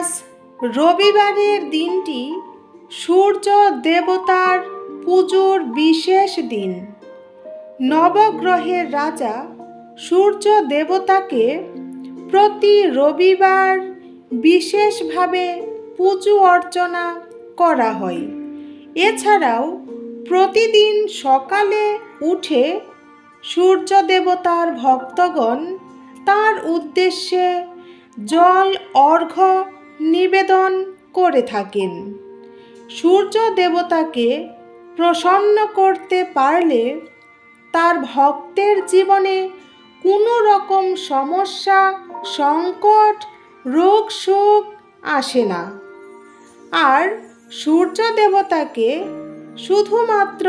আজ রবিবারের দিনটি সূর্য দেবতার পুজোর বিশেষ দিন। নবগ্রহের রাজা সূর্য দেবতাকে প্রতি রবিবার বিশেষভাবে পুজো অর্চনা করা হয়। এছাড়াও প্রতিদিন সকালে উঠে সূর্য দেবতার ভক্তগণ তার উদ্দেশ্যে জল, অর্ঘ্য নিবেদন করে থাকেন। সূর্য দেবতাকে প্রসন্ন করতে পারলে তার ভক্তের জীবনে কোনো রকম সমস্যা, সংকট, রোগ, শোক আসে না। আর সূর্য দেবতাকে শুধুমাত্র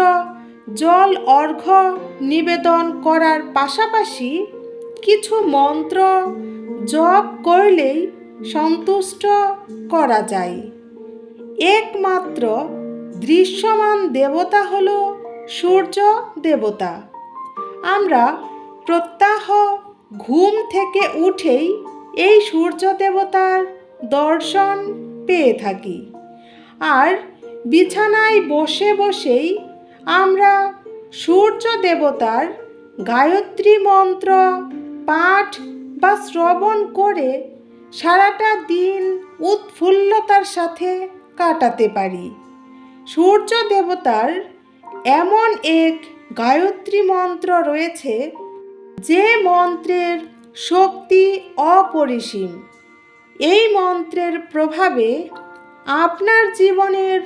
জল, অর্ঘ্য নিবেদন করার পাশাপাশি কিছু মন্ত্র জপ করলেই সন্তুষ্ট করা যায়। একমাত্র দৃশ্যমান দেবতা হল সূর্য দেবতা। আমরা প্রত্যাহ ঘুম থেকে উঠেই এই সূর্য দেবতার দর্শন পেয়ে থাকি। আর বিছানায় বসে বসেই আমরা সূর্য দেবতার গায়ত্রী মন্ত্র পাঠ বা শ্রবণ করে সারাটা দিন উৎফুল্লতার সাথে কাটাতে পারি। সূর্য দেবতার এমন এক গায়ত্রী মন্ত্র রয়েছে, যে মন্ত্রের শক্তি অপরিসীম। এই মন্ত্রের প্রভাবে আপনার জীবনের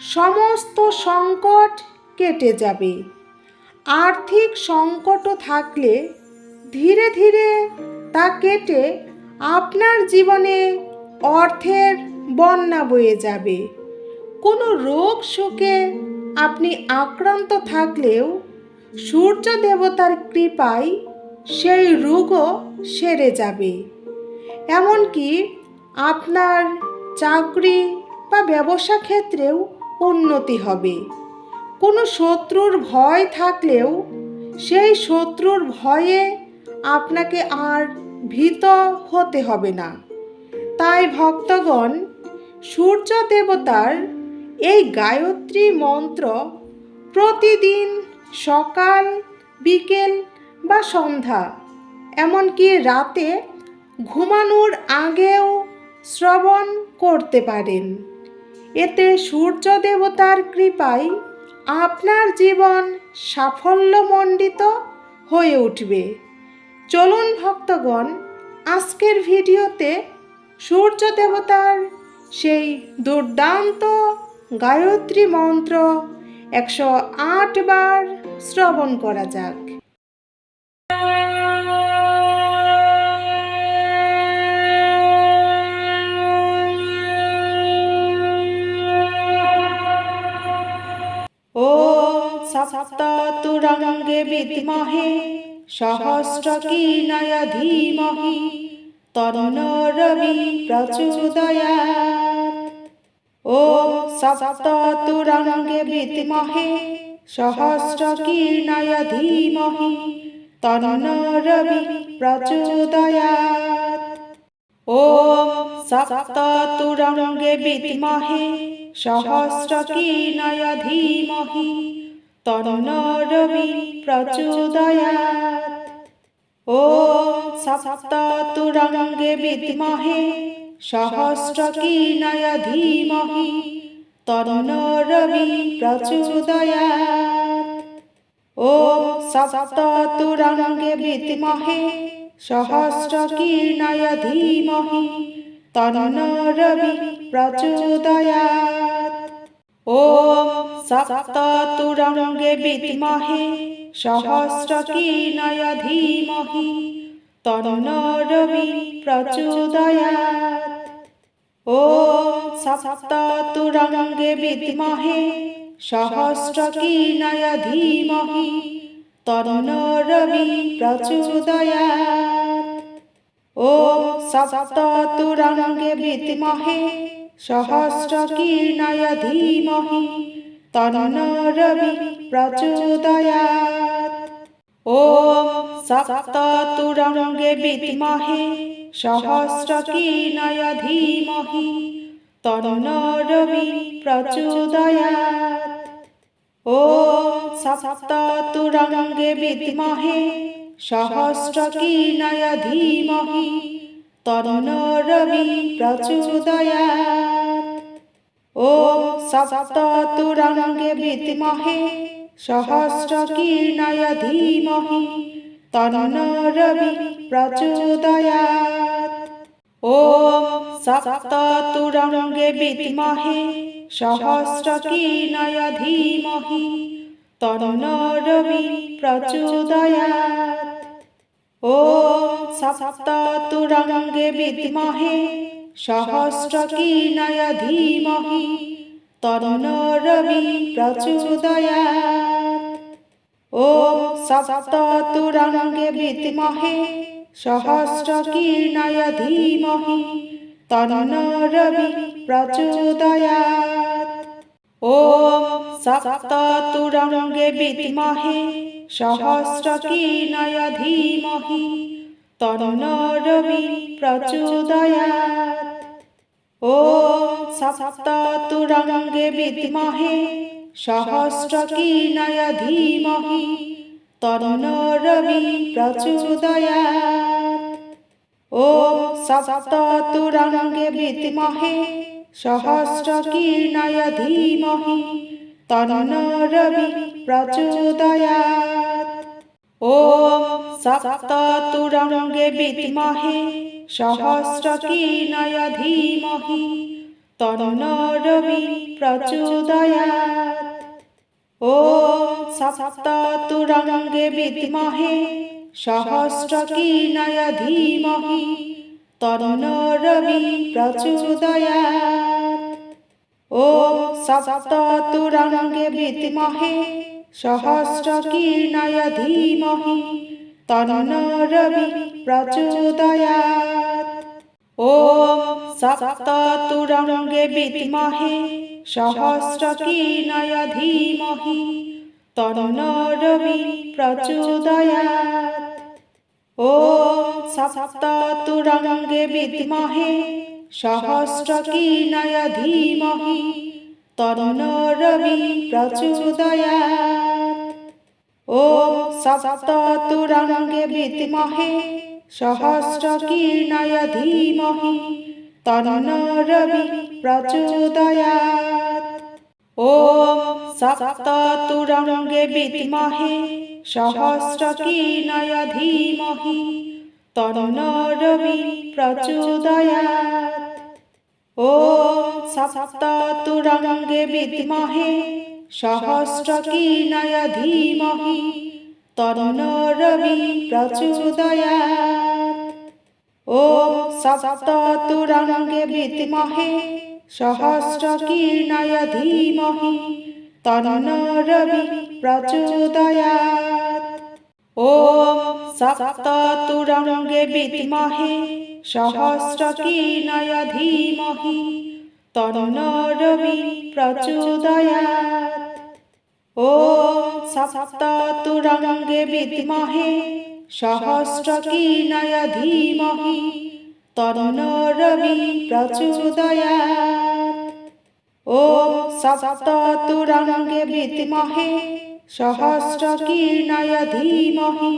সমস্ত সংকট কেটে যাবে। আর্থিক সংকটও থাকলে ধীরে ধীরে তা কেটে আপনার জীবনে অর্থের বন্যা বয়ে যাবে। কোনো রোগ শোকে আপনি আক্রান্ত থাকলেও সূর্য দেবতার কৃপায় সেই রোগও সেরে যাবে। এমনকি আপনার চাকরি বা ব্যবসা ক্ষেত্রেও উন্নতি হবে। কোনো শত্রুর ভয় থাকলেও সেই শত্রুর ভয়ে আপনাকে আর ভীত হতে হবে না। তাই ভক্তগণ, সূর্য দেবতার এই গায়ত্রী মন্ত্র প্রতিদিন সকাল, বিকেল বা সন্ধ্যা, এমনকি রাতে ঘুমানোর আগেও শ্রবণ করতে পারেন। এতে সূর্য দেবতার কৃপায় আপনার জীবন সাফল্যমণ্ডিত হয়ে উঠবে। চলুন ভক্তগণ, আজকের ভিডিওতে সূর্য দেবতার সেই দুর্দান্ত গায়ত্রী মন্ত্র একশো আট বার শ্রবণ করা যাক। ও বিদ্মহে সহস্রকীর্ণয় ধীমহি তন্ন রবি প্রচোদয়াৎ ও সপ্ততুরঙ্গে বিদ্মহে সহস্রকীর্ণয় ধীমহি তন্ন রবি প্রচোদয়াৎ ও সপ্ততুরঙ্গে বিদ্মহে সহস্রকীর্ণয় ধীমহি তন্ন রবি প্রচোদয়াৎ ও সপ্ততুরঙ্গে বিদ্মহে সহস্রকীর্ণয় ধীমহি তন্ন রবি প্রচোদয়াৎ ও সপ্ততুরঙ্গে বিদ্মহে সহস্রকীর্ণয় ধীমহি তন্ন রবি প্রচোদয়াৎ ও সপ্ততুরঙ্গে বিদ্মহে সহস্রকীর্ণয় ধীমহি তন্ন রবি প্রচোদয়াৎ। ও সপ্ততুরঙ্গে বিদ্মহে সহস্রকীর্ণয় ধীমহি তন্ন রবি প্রচোদয়াৎ ও সপ্ততুরঙ্গে বিদ্মহে সহস্রকীর্ণয় ধীমহি তন্ন রবি প্রচোদয়াৎ ও সপ্ততুরঙ্গে বিদ্মহে সহস্রকীর্ণয় ধীমহি ধীমহি তন্নো রবি প্রচোদয়াৎ ॐ सप्ततुरङ्गे विद्महे सहस्रकीर्णय धीमहि तन्नो रवि प्रचोदयात् ॐ सप्ततुरङ्गे विद्महे सहस्रकीर्णय धीमहि तन्नो रवि प्रचोदयात् ॐ सप्ततुरङ्गे विद्महे সহস্র কীর্ণয় ধীমহি তন্ন রবি প্রচোদয়াৎ ওম সপ্ত তুরঙ্গে বিদ্মহে সহস্র ধীমহি তন্ন রবি প্রচোদয়াৎ সপ্ত তুরঙ্গে ধীমহি प्रचोदयात् ॐ सप्ततुरङ्गे विद्महे सहस्रकीर्णय धीमहि तन्नो रवि प्रचोदयात् ॐ सप्ततुरङ्गे विद्महे सहस्रकीर्णय धीमहि तन्नो সপ্তরঙ্গে বিদমহে সহস্র কীর্ণয় ধীমহি তন্ন রবি ও সপ্তরঙ্গে বিদমহে সহস্র কীর্ণয় ধীমহি তন্ন রবি ও সপ্তরঙ্গে বিদমহে সহস্র কীর্ণয় ধীমহি তন্ন রবি ওম সপ্ততুরঙ্গে বিদ্মহে সহস্রকীর্ণয় ধীমহি তন্ন রবি প্রচোদয়াৎ। ওম সপ্ততুরঙ্গে বিদ্মহে সহস্রকীর্ণয় ধীমহি তন্ন রবি ॐ सप्ततुरङ्गे विद्महे सहस्रकीर्णय धीमहि तन्नो रवि प्रचोदयात् ॐ सप्ततुरङ्गे विद्महे सहस्रकीर्णय धीमहि तन्नो रवि प्रचोदयात् ॐ सप्ततुरङ्गे विद्महे সহস্র কীর্ণয় ধীমহি তন্ন রবি প্রচোদয়াৎ ও সপ্ত তুরঙ্গে বিদ্মহে সহস্র কীর্ণয় ধীমহি তন্ন রবি প্রচোদয়াৎ ওম সপ্ত তুরঙ্গে ধীমহি তন্নরবি প্রচোদয়াৎ ওম সপ্ততুরঙ্গে বিদ্মহে সহস্রকীর্ণয় ধীমহি তন্নরবি প্রচোদয়াৎ ওম সপ্ততুরঙ্গে বিদ্মহে সহস্রকীর্ণয় ধীমহি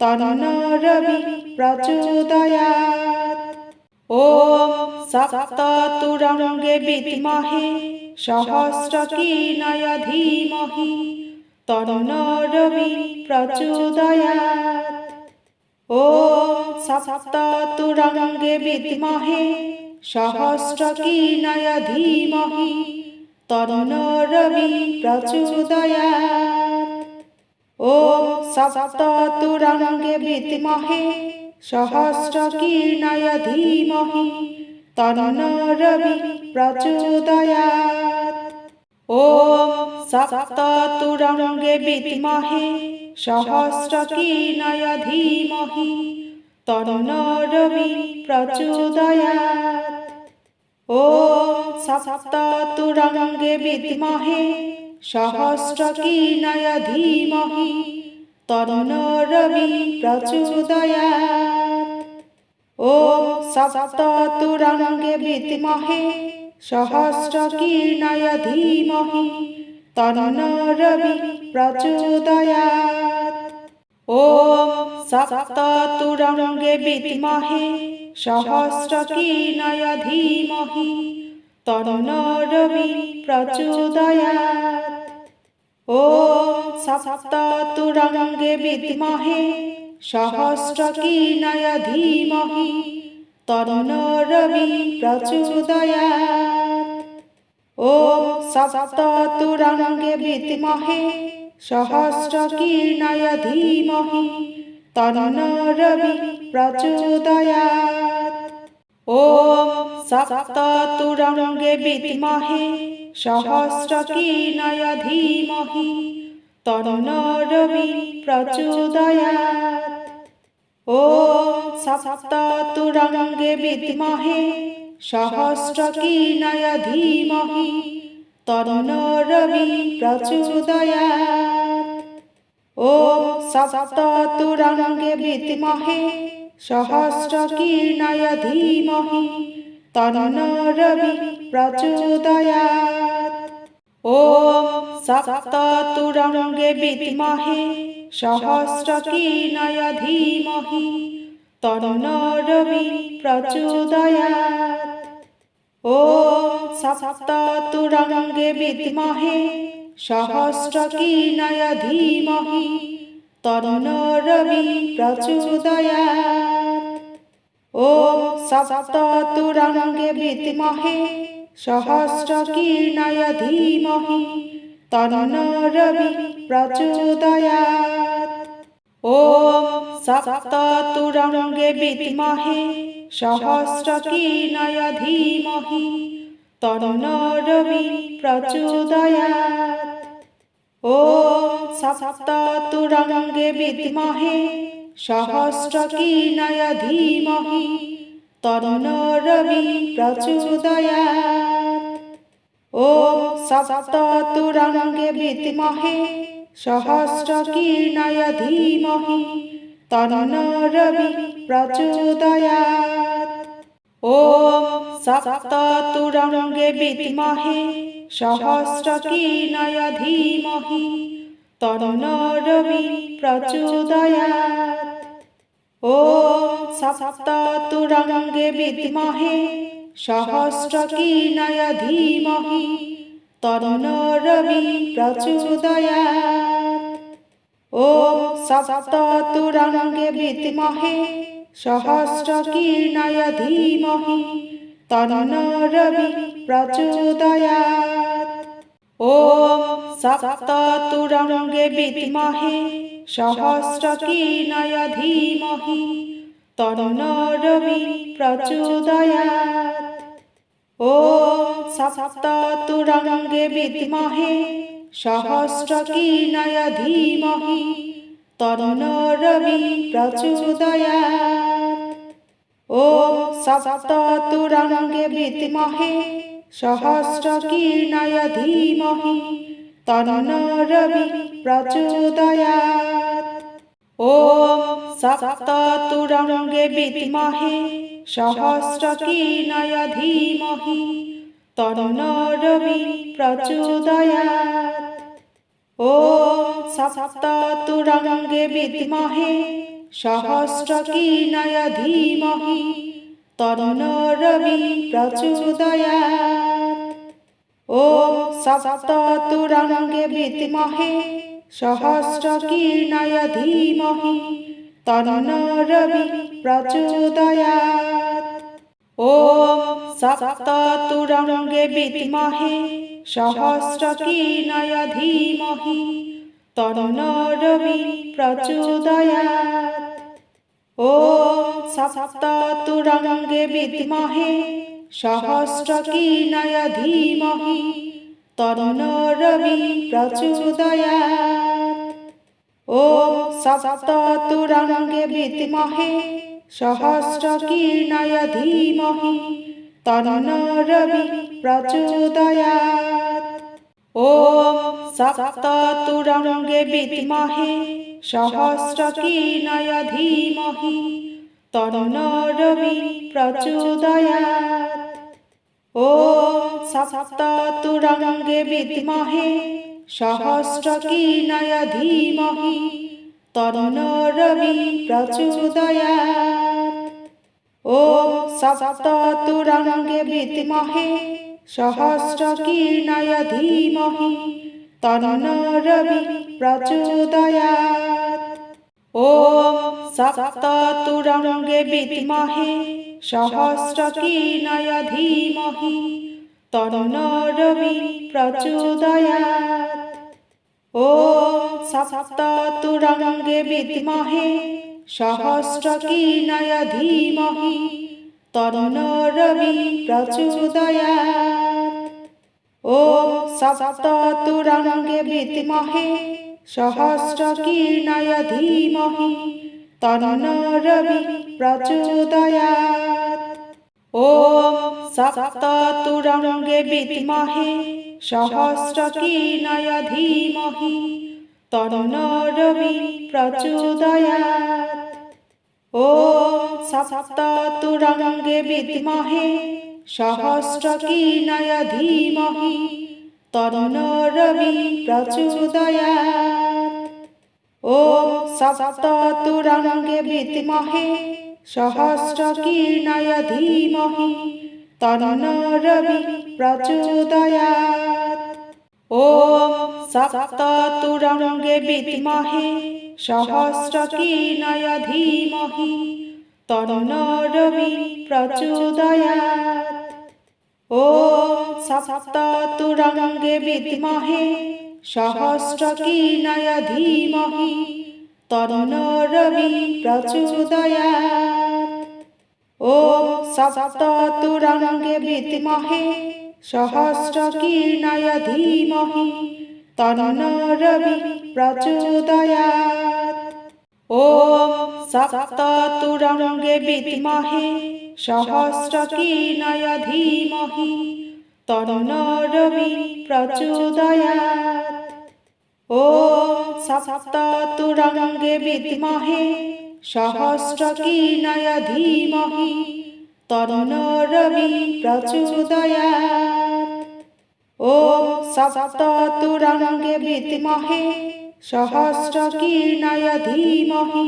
তন্নরবি প্রচোদয়াৎ ॐ सप्ततुरङ्गे विद्महे सहस्रकीर्णय धीमहि तन्नो रवि प्रचोदयात् ॐ सप्ततुरङ्गे विद्महे सहस्रकीर्णय धीमहि तन्नो रवि प्रचोदयात् ॐ सप्ततुरङ्गे विद्महे सहस्रकीर्णय धीमहि तन्नो रवि प्रचोदयात् ॐ सप्ततुरङ्गे विद्महे सहस्रकीर्णय धीमहि तन्नो रवि प्रचोदयात् ॐ सप्ततुरङ्गे विद्महे सहस्रकीर्णय धीमहि तन्नो रवि प्रचोदयात् ॐ सप्ततुरङ्गे विद्महे सहस्रकीर्णय धीमहि तन्नो रवि प्रचोदयात् ॐ सप्ततुरङ्गे विद्महे सहस्रकीर्णाय धीमहि तन्नो रवि प्रचोदयात् ॐ सप्ततुरङ्गे विद्महे सहस्रकीर्णाय धीमहि तन्नो रवि प्रचोदयात् ॐ सप्ततुरङ्गे विद्महे सहस्रकीर्णाय धीमहि तन्नो रवि प्रचोदयात् ॐ सप्ततुरङ्गे विद्महे सहस्रकीर्णाय धीमहि तन्नो रवि प्रचोदयात् ॐ सप्ततुरङ्गे विद्महे सहस्रकीर्णाय धीमहि तन्नो रवि प्रचोदयात् ॐ सप्ततुरङ्गे विद्महे सहस्रकीर्णाय धीमहि तन्नो रवि प्रचोदयात् ॐ सप्ततुरङ्गे विद्महे সহস্রকীর্ণয় ধীমহি তন্নরবি প্রচোদয়াৎ ॐ সপ্ততুরঙ্গে বিদ্মহে সহস্রকীর্ণয় তন্নরবি প্রচোদয়াৎ ॐ সপ্ততুরঙ্গে বিদ্মহে সহস্রকীর্ণয় তন্ন রবি প্রচোদয়াৎ ওম সপ্ততুরঙ্গে সহস্র সহস্রকীর্ণয় ধীমহি প্রচোদয়াত। ও প্রচোদয়াৎ ওম সপ্ততুরঙ্গে বিদ্মহে সহস্রকীর্ণয় ধীমহি তন্ন রবি ॐ सप्ततुरङ्गे विद्महे सहस्रकीर्णाय धीमहि तन्नो रवि प्रचोदयात् ॐ सप्ततुरङ्गे विद्महे सहस्रकीर्णाय धीमहि तन्नो रवि प्रचोदयात् ॐ सप्ततुरङ्गे विद्महे सहस्रकीर्णाय धीमहि तन्नो रवि प्रचोदयात् ॐ सप्ततुरङ्गे विद्महे सहस्रकीर्णाय धीमहि तन्नो रवि प्रचोदयात् ॐ सप्ततुरङ्गे विद्महे सहस्रकीर्णाय धीमहि তন্নরবি প্রচোদয়াৎ ওম সপ্ততুরঙ্গে বিদ্মহে সহস্রকীর্ণয় ধীমহি তন্নরবি প্রচোদয়াৎ ওম সপ্ততুরঙ্গে বিদ্মহে সহস্রকীর্ণয় ধীমহি তন্নরবি প্রচোদয়াৎ ও সপ্তরঙ্গে বিদ্মহে সহস্র কীর্ণয় ধীমহি তন্ন রবি প্রচোদয়াৎ ও সপ্তরঙ্গে বিদ্মহে সহস্র কীর্ণয় ধীমহি তন্ন রবি প্রচোদয়াৎ ও সপ্তরঙ্গে বিদ্মহে সহস্র কীর্ণয় ধীমহি তন্ন রবি প্রচোদয়াত। ওম সপ্ততুরঙ্গে বিদ্মহে সহস্রকীর্ণয় ধীমহি তন্নরবি প্রচোদয়াত। ওম সপ্ততুরঙ্গে বিদ্মহে সহস্রকীর্ণয় ধীমহি তন্ন রবি প্রচোদয়াত। ॐ सप्ततुरङ्गे विद्महे सहस्रकीर्णाय धीमहि तन्नो रवि प्रचोदयात् ॐ सप्ततुरङ्गे विद्महे सहस्रकीर्णाय धीमहि तन्नो रवि प्रचोदयात् ॐ सप्ततुरङ्गे विद्महे সহস্র কীর্ণয় ধীমহি তন্ন রবি প্রচোদয়াৎ ও সপ্ততুরঙ্গে বিদ্মহে সহস্র কীর্ণয় ধীমহি তন্ন রবি প্রচোদয়াৎ ওম সপ্ততুরঙ্গে ধীমহি रवि प्रचोदयात् ॐ सप्ततुरङ्गे विद्महे सहस्रकीर्णय धीमहि तन्नो रवि प्रचोदयात् ॐ सप्ततुरङ्गे विद्महे सहस्रकीर्णय धीमहि तन्नो रवि प्रचोदयात् ॐ সপ্তরঙ্গে বিদ্মহে সহস্র কিনয় ধীমহি তন্ন রবি প্রচোদয়াৎ ও সপ্তরঙ্গে বিদ্মহে সহস্র কিনয় ধীমহি তন্ন রবি প্রচোদয়াৎ ও সপ্তরঙ্গে বিদ্মহে সহস্র কিনয় ধীমহি তন্নরবি প্রচোদয়াত। ওম সপ্ততুরঙ্গে বিদ্মহে সহস্রকীর্ণয় ধীমহি তন্নরবি প্রচোদয়াত। ওম সপ্ততুরঙ্গে বিদ্মহে সহস্রকীর্ণয় ধীমহি তন্নরবি প্রচোদয়াত। ॐ सप्ततुरङ्गे विद्महे सहस्रकीर्णय धीमहि तन्नो रवि प्रचोदयात् ॐ सप्ततुरङ्गे विद्महे सहस्रकीर्णय धीमहि तन्नो रवि प्रचोदयात् ॐ সপ্তাতুরঙ্গে বিদ্মহে সহস্র কীর্ণয় ধীমহি তন্ন রবি প্রচোদয়াৎ ওম সপ্তাতুরঙ্গে বিদ্মহে সহস্র কীর্ণয় ধীমহি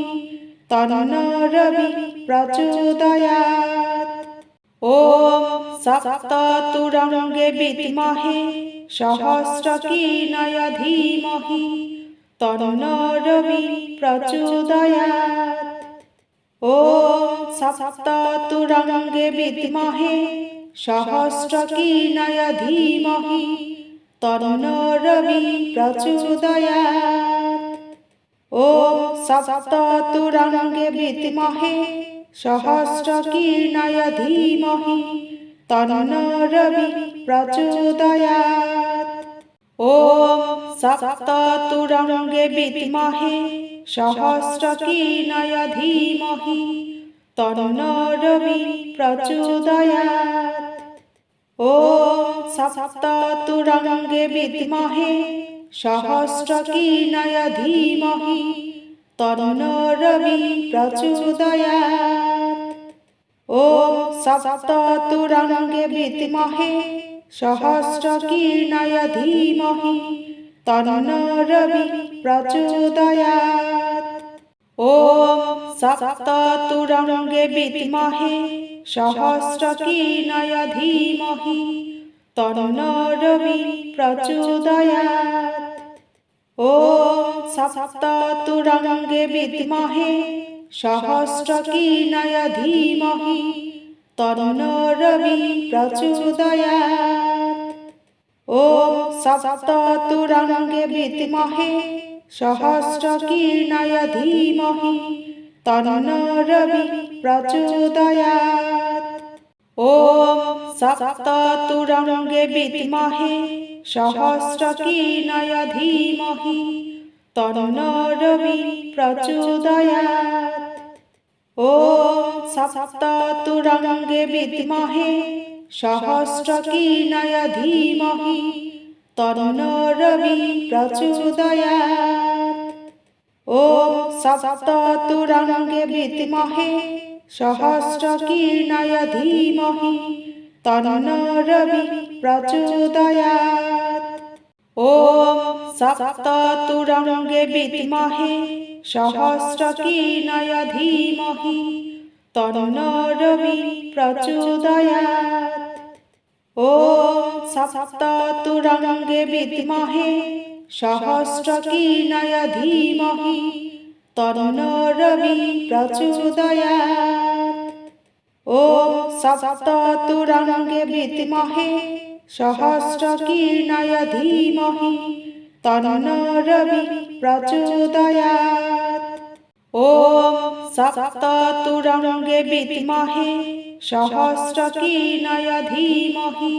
তন্ন রবি প্রচোদয়াৎ ওম সপ্তাতুরঙ্গে বিদ্মহে সহস্র কীর্ণয় ধীমহি তন্নরবি প্রচোদয়াৎ ওম বিদমহে বিদ্মহে সহস্রকীর্ণয় ধীমহি, তন্নরবি প্রচোদয়াৎ ওম বিদমহে বিদ্মহে সহস্রকীর্ণয় ধীমহি, তন্নরবি প্রচোদয়াৎ ও সপ্তরঙ্গে বিদমহে সহস্র কিনয় ধীমহি তন্ন রবি প্রচোদয়াৎ ও সপ্তরঙ্গে বিদমহে সহস্র কিনয় ধীমহি তন্ন রবি প্রচোদয়াৎ ও সপ্তরঙ্গে বিদমহে সহস্র কিনয় ধীমহি তন্ন প্রচোদয়াত ওম সপ্ততুরঙ্গে বিদ্মহে সহস্র কিনয় ধীমহি তন্ন প্রচোদয়াত ওম সপ্ততুরঙ্গে বিদ্মহে সহস্র কিনয় ধীমহি তন্ন প্রচোদয়াত ॐ सप्ततुरङ्गे विद्महे सहस्रकीर्णय धीमहि तन्नो रवि प्रचोदयात् ॐ सप्ततुरङ्गे विद्महे सहस्रकीर्णय धीमहि तन्नो रवि प्रचोदयात् ॐ सप्ततुरङ्गे विद्महे সহস্র কীর্ণয় ধীমহি তন্ন রবি প্রচোদয়াৎ ও সপ্ত তুরঙ্গে বিদ্মহে সহস্র কীর্ণয় ধীমহি তন্ন রবি প্রচোদয়াৎ সপ্ত তুরঙ্গে ধীমহি তন্নরবি প্রচোদয়াৎ। ওম সপ্ততুরঙ্গে বিদ্মহে সহস্রকীর্ণয় ধীমহি তন্নরবি প্রচোদয়াৎ। ওম সপ্ততুরঙ্গে বিদ্মহে সহস্রকীর্ণয় ধীমহি তন্নরবি প্রচোদয়াৎ। ॐ सप्ततुरङ्गे विद्महे सहस्रकीर्णय धीमहि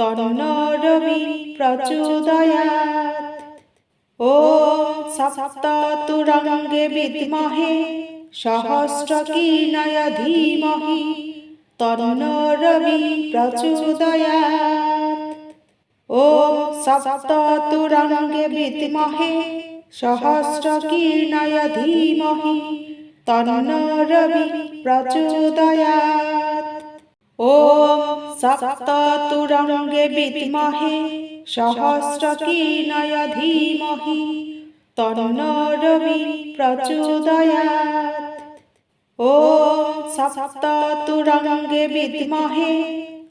तन्नो रवि प्रचोदयात् ॐ सप्ततुरङ्गे विद्महे सहस्रकीर्णय धीमहि तन्नो रवि प्रचोदयात् ॐ सप्ततुरङ्गे विद्महे সহস্রকীর্ণয় ধীমহি তন্ন রবি প্রচোদয়াৎ ওম সপ্ততুরঙ্গে বিদ্মহে সহস্রকীর্ণয় ধীমহি তন্ন রবি প্রচোদয়াৎ ওম সপ্ততুরঙ্গে বিদ্মহে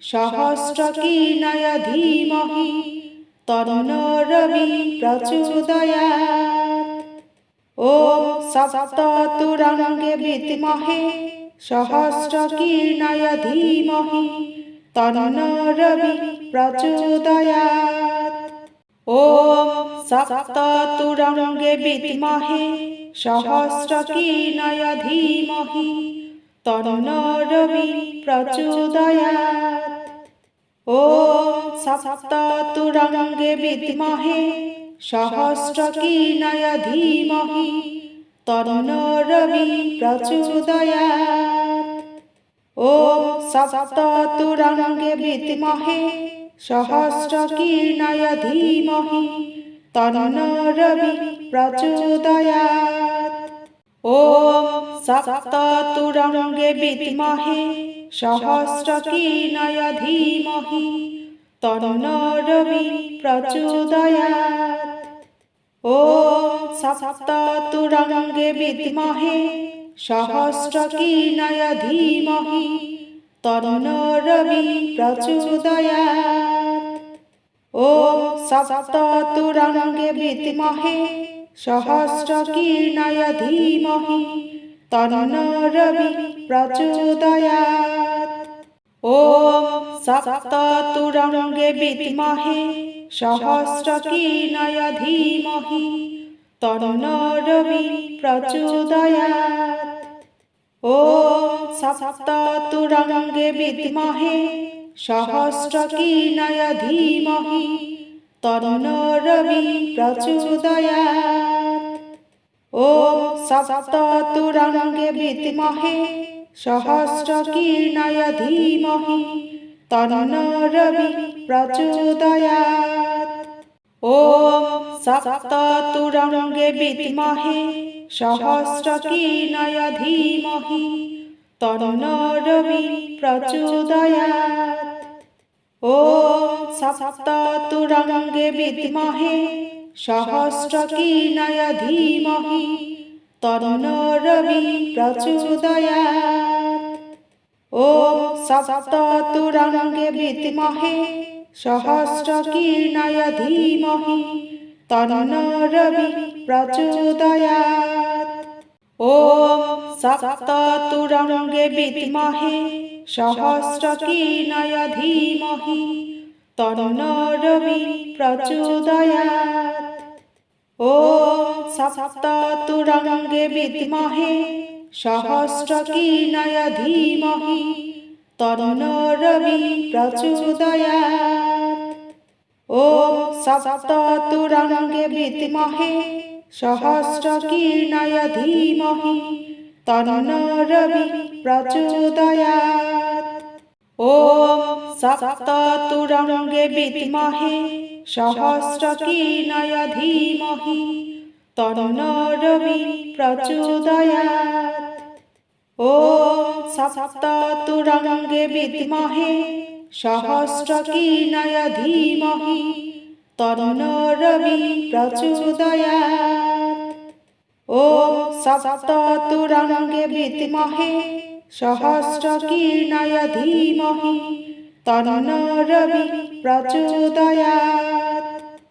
সহস্রকীর্ণয় ধীমহি তন্ন রবি ॐ सप्ततुरङ्गे विद्महे सहस्रकीर्णय धीमहि तन्नो रवि प्रचोदयात् ॐ सप्ततुरङ्गे विद्महे सहस्रकीर्णय धीमहि तन्नो रवि प्रचोदयात् ॐ सप्ततुरङ्गे विद्महे সহস্র ধীমহি তন্ন রবি প্রচোদয়াৎ ওম সপ্ত তুরঙ্গে বিদ্মহে সহস্র ধীমহি তন্ন রবি প্রচোদয়াৎ ওম সপ্ত তুরঙ্গে ধীমহি रवि प्रचोदयात् ॐ सप्ततुरङ्गे विद्महे सहस्रकीर्णय धीमहि तन्नो रवि प्रचोदयात् ॐ सप्ततुरङ्गे विद्महे सहस्रकीर्णय धीमहि तन्नो रवि प्रचोदयात् ॐ সপ্তরঙ্গে বিদ্মহে সহস্র কিনয় ধীমহি তন্ন রবি প্রচোদয়াত ও সপ্তরঙ্গে বিদ্মহে সহস্র কিনয় ধীমহি তন্ন রবি প্রচোদয়াত ও সপ্তরঙ্গে বিদ্মহে সহস্র কিনয় ধীমহি তন্ন প্রচোদয়াত। ওম সপ্ততুরঙ্গে বিদ্মহে সহস্র কিনয় ধীমহি তন্ন রবি প্রচোদয়াত। ওম সপ্ততুরঙ্গে বিদ্মহে সহস্র কিনয় ধীমহি প্রচোদয়াত। ॐ सप्ततुरङ्गे विद्महे सहस्रकीर्णय धीमहि तन्नो रवि प्रचोदयात् ॐ सप्ततुरङ्गे विद्महे सहस्रकीर्णय धीमहि तन्नो रवि प्रचोदयात् ॐ सप्ततुरङ्गे विद्महे সহস্র ধীমহি তন্ন রবি প্রচোদয়াৎ ওম সপ্ত তুরঙ্গে বিদ্মহে সহস্র ধীমহি তন্ন রবি প্রচোদয়াৎ ওম সপ্ত তুরঙ্গে ধীমহি তন্ন রবি প্রচোদয়াৎ ॐ सप्ततुरङ्गे विद्महे सहस्रकीर्णय धीमहि तन्नो रवि प्रचोदयात् ॐ सप्ततुरङ्गे विद्महे सहस्रकीर्णय धीमहि तन्नो रवि प्रचोदयात्